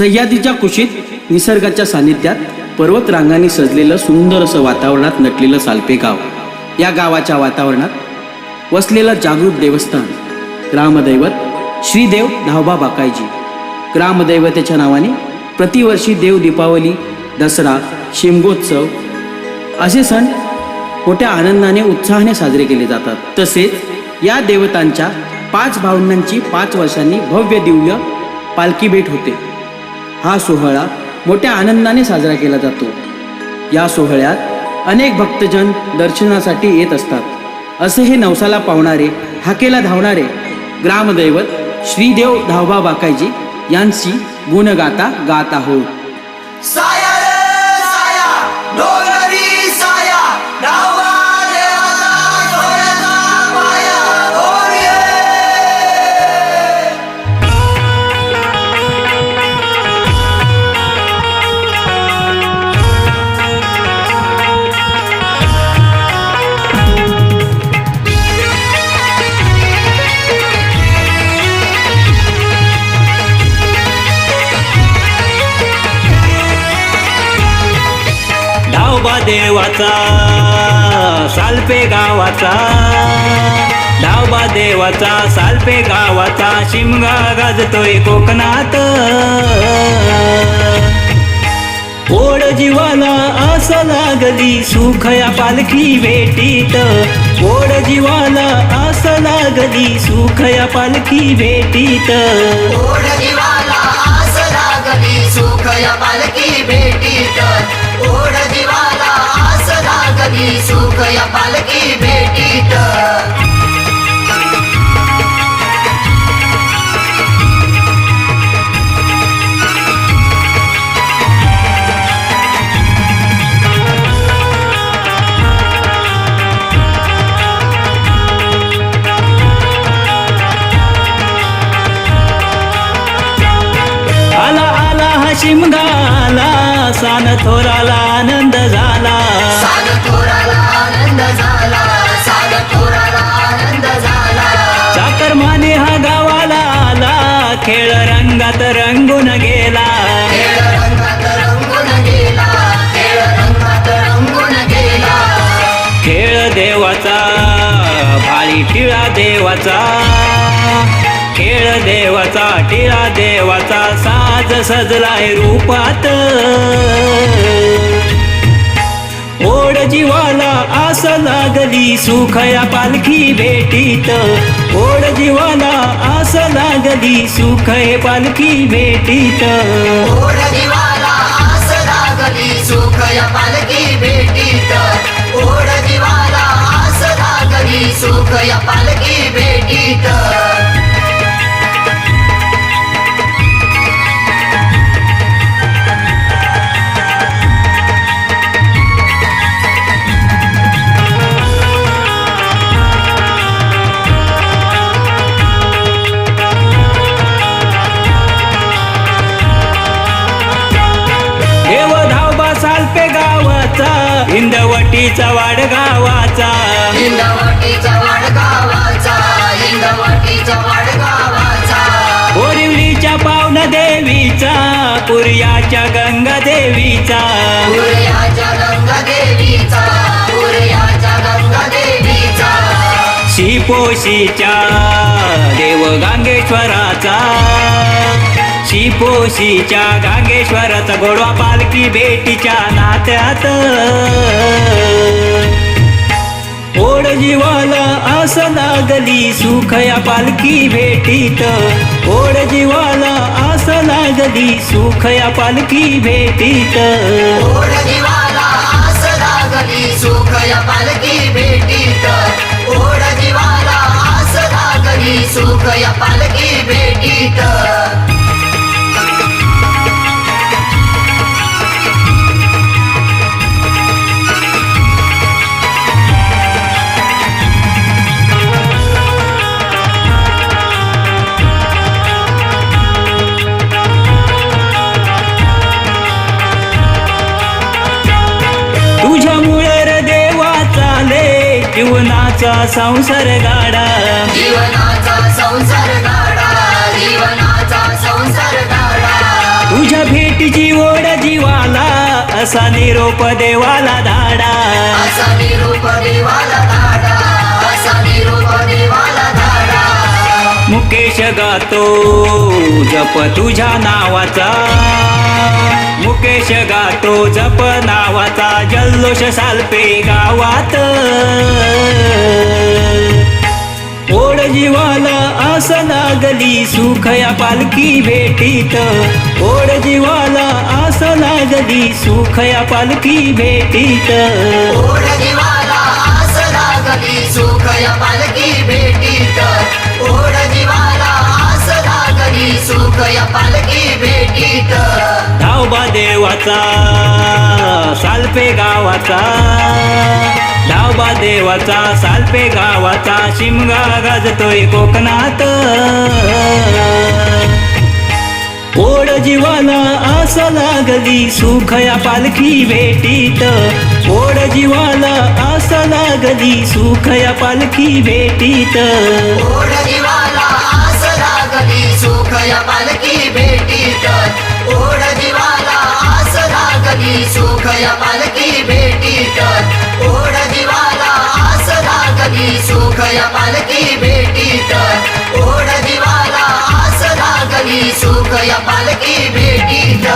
सह्यादीच्या कुशीत निसर्गाच्या सानिध्यात पर्वतरांगांनी सजलेलं सुंदर असं वातावरणात नटलेलं सालपे गाव या गावाच्या वातावरणात वसलेलं जागृत देवस्थान ग्रामदैवत श्रीदेव धावबा बाकायजी. ग्रामदैवतेच्या नावाने प्रतिवर्षी देव दीपावली दसरा शिमगोत्सव असे सण मोठ्या आनंदाने उत्साहाने साजरे केले जातात. तसेच या देवतांच्या पाच भावंडांची पाच वर्षांनी भव्य दिव्य पालखी भेट होते. हा सोहळा मोठ्या आनंदाने साजरा केला जातो. या सोहळ्यात अनेक भक्तजन दर्शनासाठी येत असतात. असे हे नवसाला पावणारे हाकेला धावणारे ग्रामदैवत श्रीदेव धावबा बाकायजी यांची गुणगाता गात आहोत. देवाचा सालपे गावाचा धावबा देवाचा सालपे गावाचा शिमगा गाजतोय कोकणात. ओढ जीवाला आस लागली सुख या पालखी भेटीत. ओढ जीवाला आस लागली सुख या पालखी भेटीत. ओढ जीवाला आस लागली सुख या पालखी भेटीत. या पालकी भेटीत. आला आला हा शिमगा आला सान थोराला आनंद झाला. साग थोराला आनंद झाला. चाकर माने हा गावाला आला. खेळ रंगात रंगून गेला. खेळ देवाचा भाळी टिळा देवाचा. खेळ देवाचा टिळा देवाचा साज सजलाय रूपात. जीवाला आस लागली सुख या पालखी भेटीत. ओढ जीवाला आस लागली सुख हे पालखी भेटीत. ओढ जीवाला आस लागली सुख या पालखी भेटीत. ओढ जीवाला आस लागली सुख या पालखी भेटीत. हिंदवटीचा वाडगावाचा. वाडगावाचा बोरिवलीच्या पावना देवीचा पुर्याच्या गंगा देवीचा. उरयाच्या गंगा देवीचा उरयाच्या गंगा देवीचा. शिपोशीच्या देव गांगेश्वराचा शिपोशीच्या गांगेश्वराचा गोडवा पालखी भेटीच्या नात्यात. ओढ जीवाला आस लागली सुख या पालखी भेटीत. ओढ जीवाला आस लागली सुख या पालखी भेटीत. ओढ जीवाला आस लागली सुख या पालखी भेटीत. ओढ जीवाला आस लागली सुख या पालखी भेटीत. जीवनाचा संसार गाडा. जीवनाचा संसार गाडा जीवनाचा संसार गाडा. तुझ्या असा निरोप देवाला धाडा. असा निरूप देवाला धाडा असा निरूप देवाला धाडा. मुकेश गातो जप तुझ्या नावाचा. मुकेश गातो जप नावाचा जल्लोष सालपे गावात. आस लागली सुख या पालखी भेटीत. ओढ जीवाला आस लागली सुख या पालखी भेटीत. ओढ जीवाला आस लागली सुख या पालखी भेटीत. ओढ जीवाला आस लागली पालखी भेटीत. धावबा देवाचा. सालपे गावाचा डावबा देवाचा सालपे गावाचा शिमगा गाजतोय कोकणात. ओढ जीवाला आस लागली सुख या पालखी भेटीत. ओढ जीवाला आस लागली सुख या पालखी भेटीत. ओढ जीवाला आस लागली पालखी भेटीत. ओढ या पालखी भेटीत ओढ दिवाला आस लागली. सुख या पालखी भेटीत ओढ दिवाला आस लागली. सुख या पालखी भेटीत